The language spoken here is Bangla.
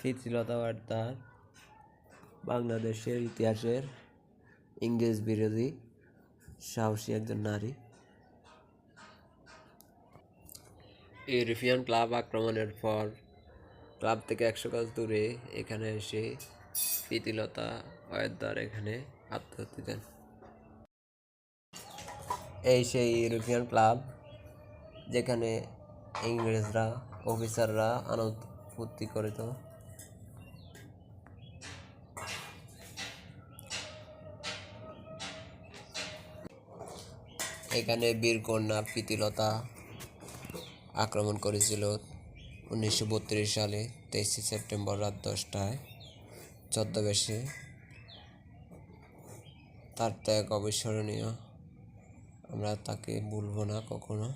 ফিরতিলতা ওয়ার্দার বাংলাদেশের ইতিহাসের ইংরেজ বিরোধী সাহসী একজন নারী। ইউরোপিয়ান ক্লাব আক্রমণের পর ক্লাব থেকে একশো গাছ দূরে এখানে এসে প্রীতিলতা ওয়ার্দার এখানে আত্মহত্যা দেন। এই সেই ইউরোপিয়ান ক্লাব যেখানে ইংরেজরা, অফিসাররা আনন্দ ফুর্তি করে এখানে বীরকন্যা প্রীতিলতা আক্রমণ করেছিল উনিশশো বত্রিশ সালে, তেইশে সেপ্টেম্বর রাত দশটায় ছদ্মবেশে তার ত্যাগ অবিস্মরণীয়। আমরা তাকে ভুলব না কখনো।